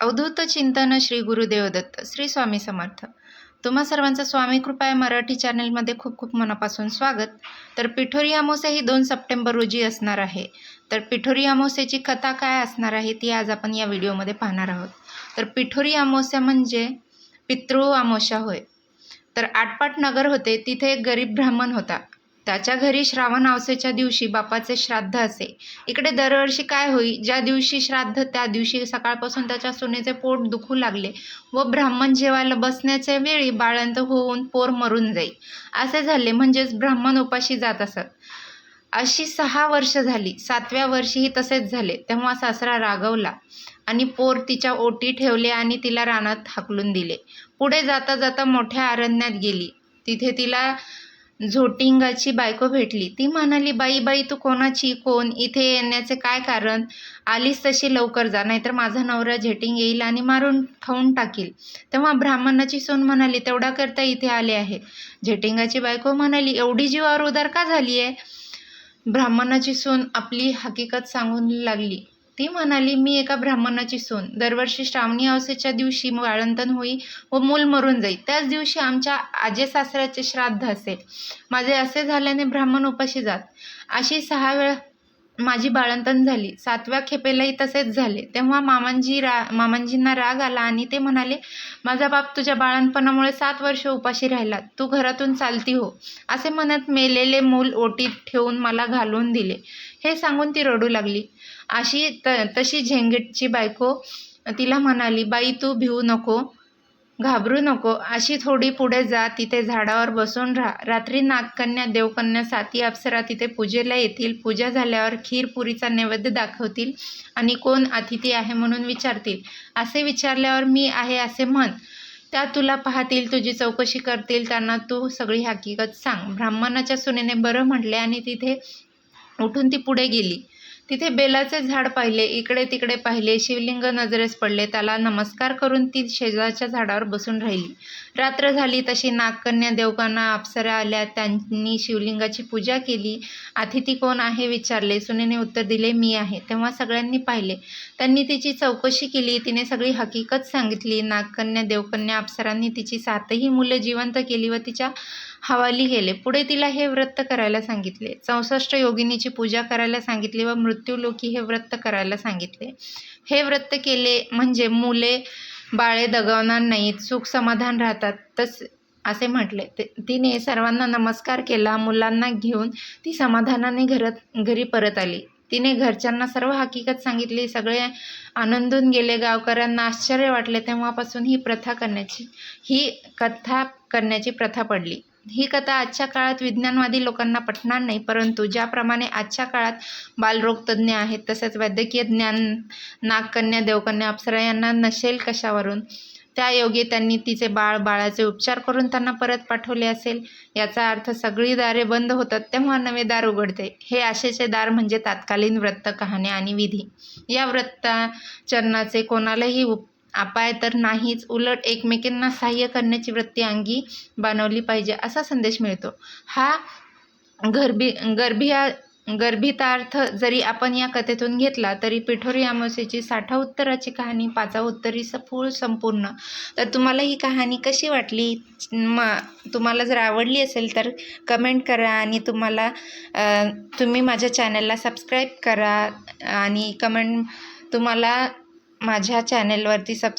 अवधूत चिंतन श्री गुरुदेव दत्त श्री स्वामी समर्थ. तुम्हा सर्वांचं स्वामी कृपा आहे मराठी चॅनलमध्ये खूप खूप मनापासून स्वागत. तर पिठोरी अमावस्या ही दोन सप्टेंबर रोजी असणार आहे. तर पिठोरी अमावस्याची कथा काय असणार आहे ती आज आपण या व्हिडिओमध्ये पाहणार आहोत. तर पिठोरी अमावस्या म्हणजे पितृ अमावस्या होय. तर आटपाट नगर होते तिथे एक गरीब ब्राह्मण होता. त्याच्या घरी श्रावण अवसेच्या दिवशी बापाचे श्राद्ध असे. इकडे दरवर्षी काय होई ज्या दिवशी श्राद्ध त्या दिवशी सकाळपासून त्याच्या सुनेचे पोट दुखू लागले व ब्राह्मण जेवायला बसण्याच्या वेळी बाळंत होऊन पोर मरून जाई. असे झाले म्हणजेच ब्राह्मण उपाशी जात असत. अशी सहा वर्ष झाली. सातव्या वर्षीही तसेच झाले. तेव्हा सासरा रागवला आणि पोर तिच्या ओटी ठेवले आणि तिला रानात हाकलून दिले. पुढे जाता जाता मोठ्या अरण्यात गेली. तिथे तिला झोटिंगाची बायको भेटली. ती म्हणाली बाई बाई तू कोणाची? कोण? इथे येण्याचे काय कारण? आलीस तशी लवकर जा नाहीतर माझा नवरा झेटिंग येईल आणि मारून खाऊन टाकील. तेव्हा ब्राह्मणाची सून म्हणाली तेवढा करता इथे आले आहे. झेटिंगाची बायको म्हणाली एवढी जीवावर उदार का झाली आहे ब्राह्मणाची सून आपली हकीकत सांगून लागली. ती म्हणाली मी एका ब्राह्मणाची सून. दरवर्षी श्रावणी अवसेच्या दिवशी वाळंतन होई व मूल मरून जाई. त्याच दिवशी आमच्या आजे सासऱ्याचे श्राद्ध असेल माझे असे झाल्याने ब्राह्मण उपाशी जात. अशी सहा वेळा माझी बाळंतण झाली. सातव्या खेपेलाही तसेच झाले. तेव्हा मामांजी रा मामांजींना राग आला आणि ते म्हणाले माझा बाप तुझ्या बाळणपणामुळे सात वर्ष उपाशी राहिला. तू घरातून चालती हो. असे म्हणत मेलेले मूल ओटीत ठेवून मला घालून दिले. हे सांगून ती रडू लागली. अशी त तशी झेंगेटची बायको तिला म्हणाली बाई तू भिवू नको. घाबरू नको. अशी थोडी पुढे जा. तिथे झाडावर बसून राहा. रात्री नागकन्या देवकन्या साती अप्सरा तिथे पूजेला येतील. पूजा झाल्यावर खीरपुरीचा नैवेद्य दाखवतील आणि कोण अतिथी आहे म्हणून विचारतील. असे विचारल्यावर मी आहे असे म्हण. त्या तुला पाहतील तुझी चौकशी करतील. त्यांना तू सगळी हकीकत सांग. ब्राह्मणाच्या सुनेने बरं म्हटले आणि तिथे उठून ती पुढे गेली. तिथे बेलाचे झाड पाहिले इकडे तिकडे पाहिले शिवलिंग नजरेस पडले. त्याला नमस्कार करून ती शेजारच्या झाडावर बसून राहिली. रात्र झाली तशी नागकन्या देवकांना अप्सरा आल्या. त्यांनी शिवलिंगाची पूजा केली. अतिथी कोण आहे विचारले. सुनेने उत्तर दिले मी आहे. तेव्हा सगळ्यांनी पाहिले. त्यांनी तिची चौकशी केली. तिने सगळी हकीकत सांगितली. नागकन्या देवकन्या अप्सरांनी तिची सातही मुलं जिवंत केली व तिच्या हवाली गेले पुढे तिला हे व्रत करायला सांगितले. चौसष्ट योगिनीची पूजा करायला सांगितली व मृत्यूलोकी हे व्रत करायला सांगितले. हे व्रत केले म्हणजे मुले बाळे दगावणार नाहीत सुख समाधान राहतात तस असे म्हटले. ते तिने सर्वांना नमस्कार केला मुलांना घेऊन ती समाधानाने घरात घरी परत आली. तिने घरच्यांना सर्व हकीकत सांगितली. सगळे आनंदून गेले. गावकऱ्यांना आश्चर्य वाटले. तेव्हापासून ही प्रथा करण्याची ही कथा करण्याची प्रथा पडली. ही कथा आजच्या काळात विज्ञानवादी लोकांना पटणार नाही परंतु ज्याप्रमाणे आजच्या काळात बालरोगतज्ञ आहेत तसेच वैद्यकीय ज्ञान नागकन्या देवकन्या अप्सरा यांना नसेल कशावरून त्या योगे त्यांनी तिचे बाळ बाळाचे उपचार करून त्यांना परत पाठवले असेल याचा अर्थ सगळी दारे बंद होतात तेव्हा नवे दार उघडते. हे आशेचे दार म्हणजे तात्कालीन व्रत कहाण्या आणि विधी. या व्रताचरणाचे कोणालाही उप अपाय तर नाहीच उलट एकमेकींना सहाय्य करण्याची वृत्ती अंगी बनवली पाहिजे असा संदेश मिळतो. हा गर्भी गर्भिया गर्भितार्थ जरी आपण या कथेतून घेतला तरी पिठोरी अमावस्येची साठा उत्तराची कहाणी पाचा उत्तरी सफूळ संपूर्ण. तर तुम्हाला ही कहाणी कशी वाटली? म तुम्हाला जर आवडली असेल तर कमेंट करा आणि तुम्हाला तुम्ही माझ्या चॅनलला सबस्क्राईब करा आणि कमेंट तुम्हाला माझ्या चॅनेलवरती सबस्